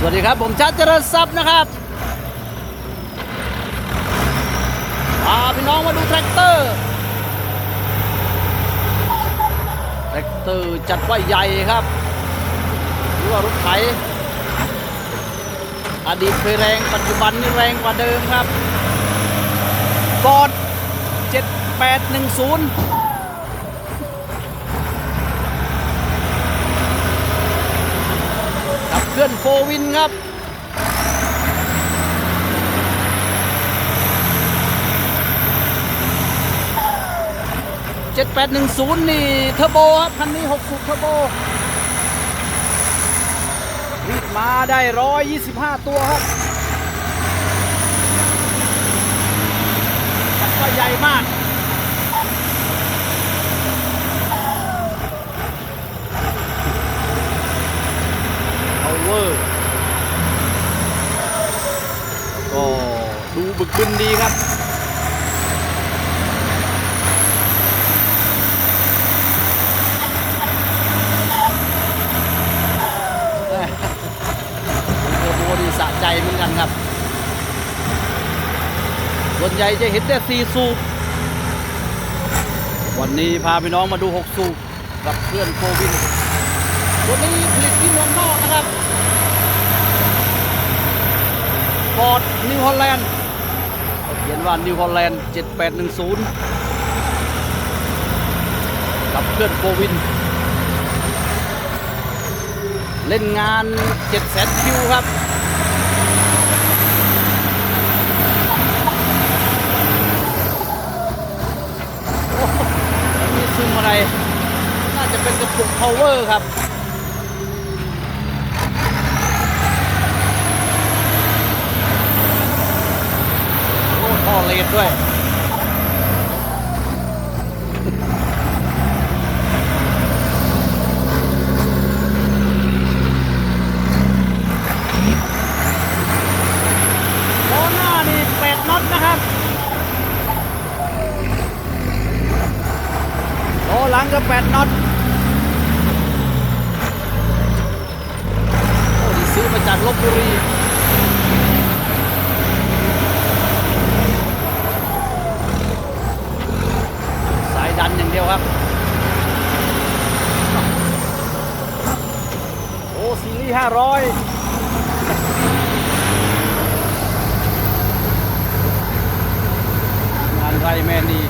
สวัสดีครับ ผมชัดเจริญทรัพย์นะครับพาพี่น้องมาดูแทรกเตอร์แทรกเตอร์จัดว่าใหญ่ครับหรือว่ารถไถอดีตเคยแรงปัจจุบันนี่แรงกว่าเดิมครับฟอด7810 ขับเคลื่อ นโฟวินครับเจ็ดแปดหนึ่งศูนย์นี่เทอร์โบครับคันนี้หกสุบเทอร์โบวิ่งมาได้ร้อยยี่สิบห้าตัวครับก็ใหญ่มาก power ก็ดูบึกบึน ดีครับเทอร์โบดีสะใจเหมือนกันครับส่วนใหญ่จะเห็นแต่สี่สูบวันนี้พาพี่น้องมาดู6สูบกับเคลื่อนโควินตัวนี้ผลิตที่เมืองนอกนะครับฟอร์ดนิวฮอลแลนด์ เขียนว่านิวฮอลแลนด์7810 กับเคลื่อนโควิน เล่นงาน7แสนคิวครับโอ้โหอันนี้ซึมอะไร น่าจะเป็นกระปุก power ครับ โอ้ท่อเลน ด้วยล้อหน้านี่8น็อตนะครับล้อหลังก็8น็อตโอ้นี่ซื้อมาจากลบบุรี สายดันอย่างเดียวครับ โอ้ซี ร้อยงานไรแมนนี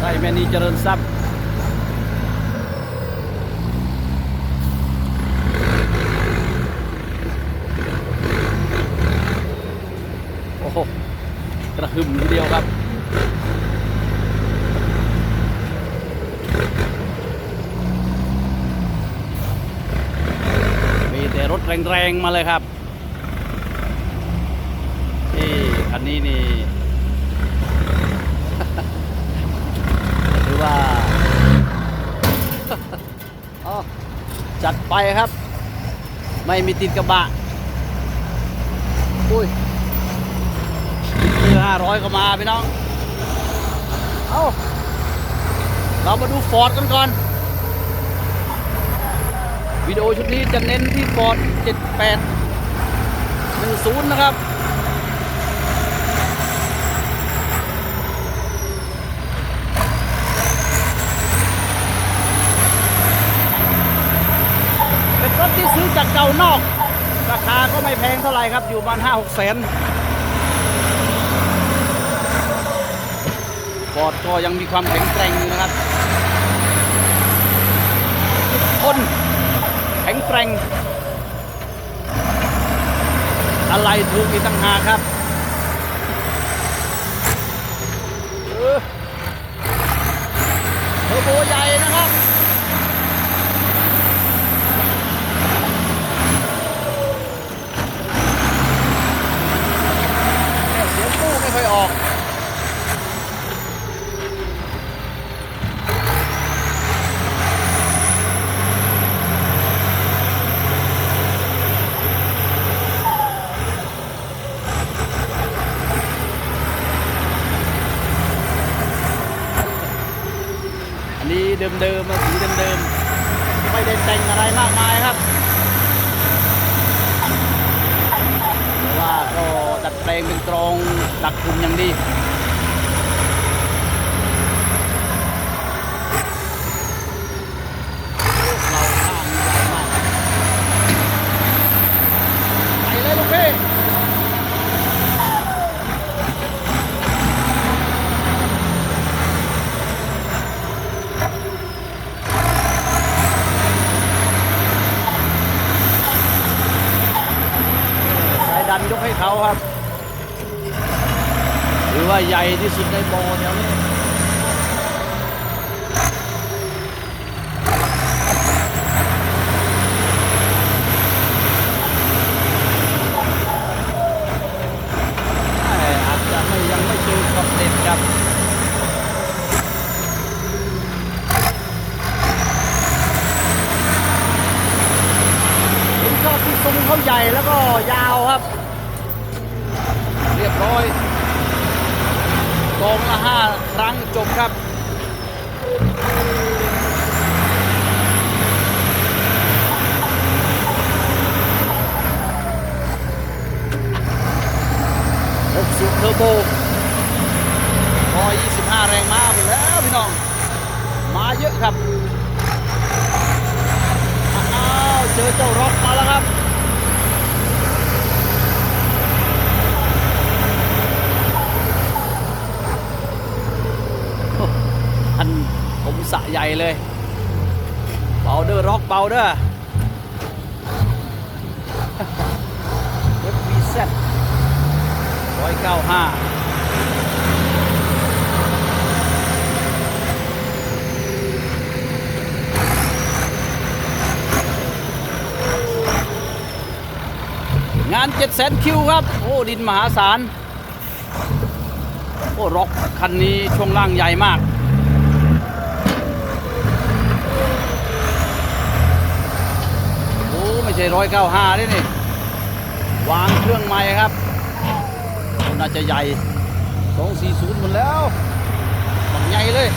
ไรแมนีเจริญทรัพย์โอ้โหกระหึ่มทีเดียวครับ มี แรงๆมาเลยครับนี่คันนี้นี่ถือว่าจัดไปครับ ไม่มีติดกระบะอุ้ยเรือห้าร้อยก็มาพี่น้อง เอาเรามาดูฟอร์ดกันก่อน วิดีโอชุดนี้จะเน้นที่ Ford 7810 นะครับ เป็นรถที่ซื้อจากเก่านอก ราคาก็ไม่แพงเท่าไหร่ครับ อยู่ประมาณ5 6แสนฟอร์ดก็ยังมีความแข็งแกร่งนะครับทน ข็งแกร่ง อะไรถูกอีกต่างหาครับเออเทอร์โบใหญ่นะครับเสียงตู้ไม่ค่อยออก อันนี้เดิมๆมาสีเดิมๆไม่ได้แต่งอะไรมากมายครับ ลงเป็นกรงดักกลุ่มอย่างดีใส่เลยลูกพี่สายดันยกให้เขาครับ หรือว่าใหญ่ที่สุดในบ่อแถวนี้แต่อาจจะไม่ยังไม่เจอความเด็ดครับผมชอบที่ทรงเขาใหญ่แล้วก็ยาวครับ เรียบร้อย กองละห้าครั้งจบครับหกสูบเทอร์โบพอ25แรงม้าไปแล้วพี่น้อง มาเยอะครับ อ้าว เจอเจ้าร็อกมาแล้วครับ โอ้อันผมสะใหญ่ เลยเบาเดอร์ร็อกเบาเด้อ FVZ ร้อยเก้าห้างานเจ็ดแสนคิวครับ โอ้ ดินมหาศาล โอ้ ร็อกคันนี้ช่วงล่างใหญ่มาก โอ้ ไม่ใช่ร้อยเก้าห้าด้วยนี่ วางเครื่องใหม่ครับ น่าจะใหญ่สองสี่ศูนย์หมดแล้วบันใหญ่เลย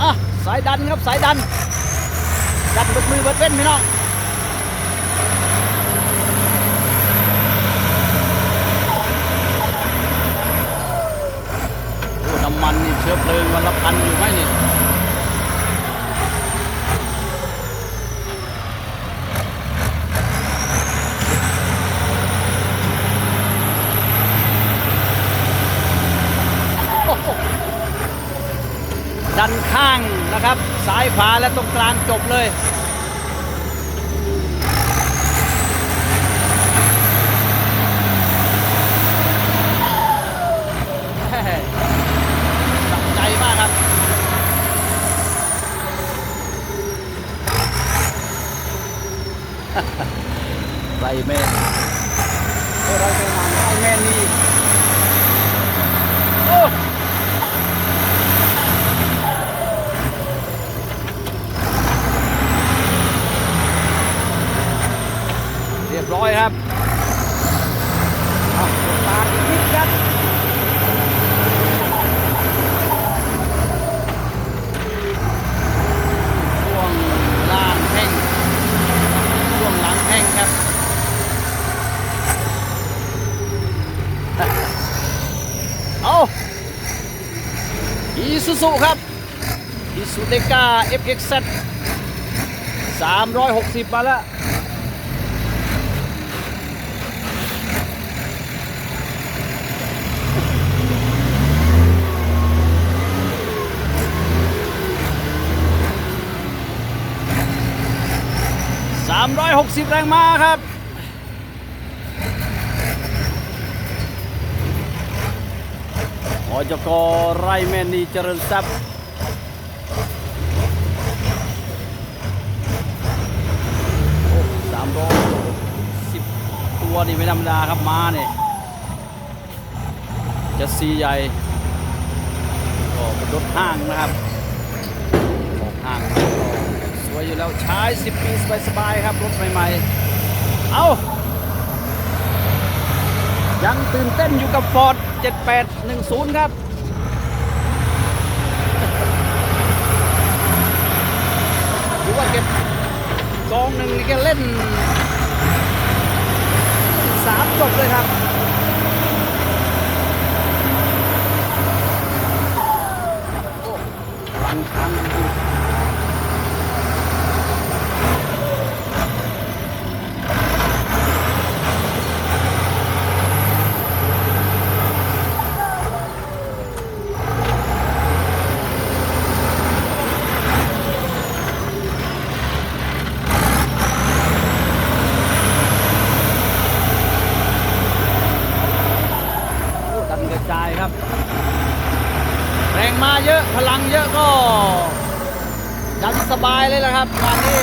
อะสายดันครับสายดันดันเบิดมือเบิดเป็นพี่น้อง โอ้ น้ำมันนี่เชื้ อเพลิงวันละพันอยู่ไหมนี่ดันข้างนะครับ สายขวาและตรงกลางจบเลย แม่สัใจมากครับ ไรแม่โอ้ไรแม่นานไรแม่นี่โอ้ เรียบร้อยครับเอาตามอีกนิดครับช่วงล่างแห้งช่วงหลังแห้งครับ เอาอี ซูซูครับอีซูเดก้า FXZ 360 มาแล้ว360 แรงม้าครับ อจกไรแมนีเจริญทรัพย์สามร้อยสิบตัวนี่ไม่ธรรมดาครับมาเนี่ยจะซีใหญ่ก็เป็นรถห้างนะครับห้างสวยอยู่แล้วใช้10ปีสบายๆครับรถใหม่ๆ เอายังตื่นเต้นอยู่กับฟอร์ Ford 7810ครับหรือว่าเก็บกองหนึ่งนี่แกเล่นสามจบเลยครับ โอ้ฟังทางดูโอ้ดันกระจายครับ แรง มาเยอะพลังเยอะก็ดันสบายเลยละครับงานนี้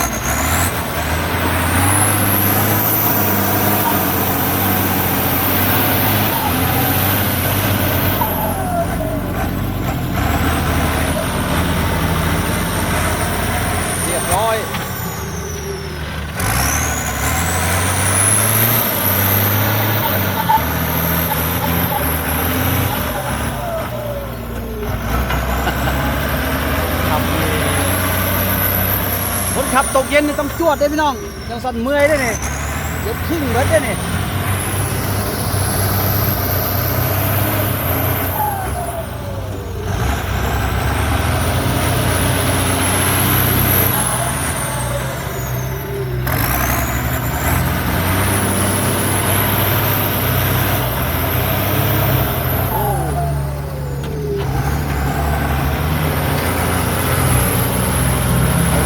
เรียบร้อย ครับคนขับตก เย็นนี่ต้องจวดได้พี่น้องยังสั่นเมื่อยได้เนี่ยเดี๋ยวพึ่งเบิดได้เนี่ย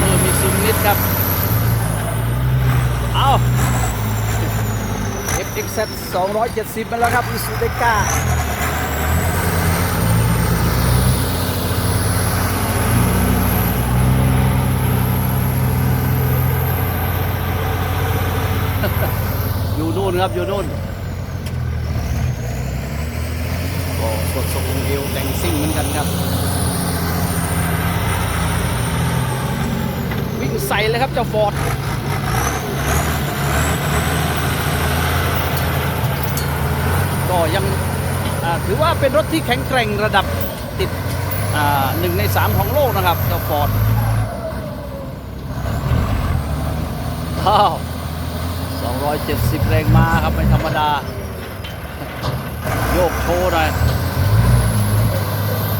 มือมีซุมนิดครับ เอา FXZ 270มาแล้วครับอิสุเดก้าอยู่นู่นครับอยู่นู่นก็สดทรงเอวแต่งซิ่งเหมือนกันครับ วิ่งใส่เลยครับเจ้าฟอร์ด ก็ยังถือว่าเป็นรถที่แข็งแกร่งระดับติดหนึ่งในสามของโลกนะครับเจ้าฟอร์ดว้าว270แรงมาครับ ไม่ธรรมดา โยกโชว์หน่อย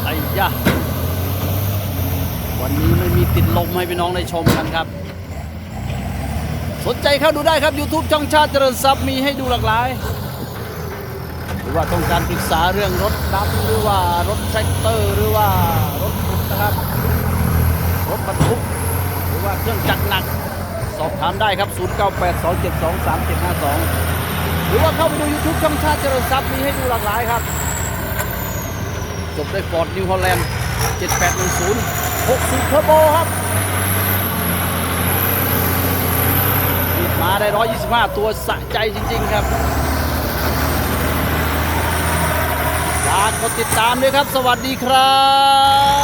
ไอ้ยะวันนี้ไม่มีติดลมให้พี่น้องได้ชมกันครับ สนใจเข้าดูได้ครับ YouTube ช่องชาติเจริญทรัพย์มีให้ดูหลากหลาย รือว่าต้องการปรึกษาเรื่องรถดำหรือว่ารถแทรกเตอร์ หรือว่ารถขุดนะครับ รถบรรทุกหรือว่าเครื่องจักรหนัก สอบถามได้ครับ 0982723752 หรือว่าเข้าไปดู YouTube ช่องชาติเจริญทรัพย์มีให้ดูหลากหลายครับ จบด้วยฟอร์ดนิวฮอลแลนด์7810 60เทอร์โบครับมาได้ 125 ตัวสะใจจริง ๆ ครับากกดติดตามด้วยครับ สวัสดีครับ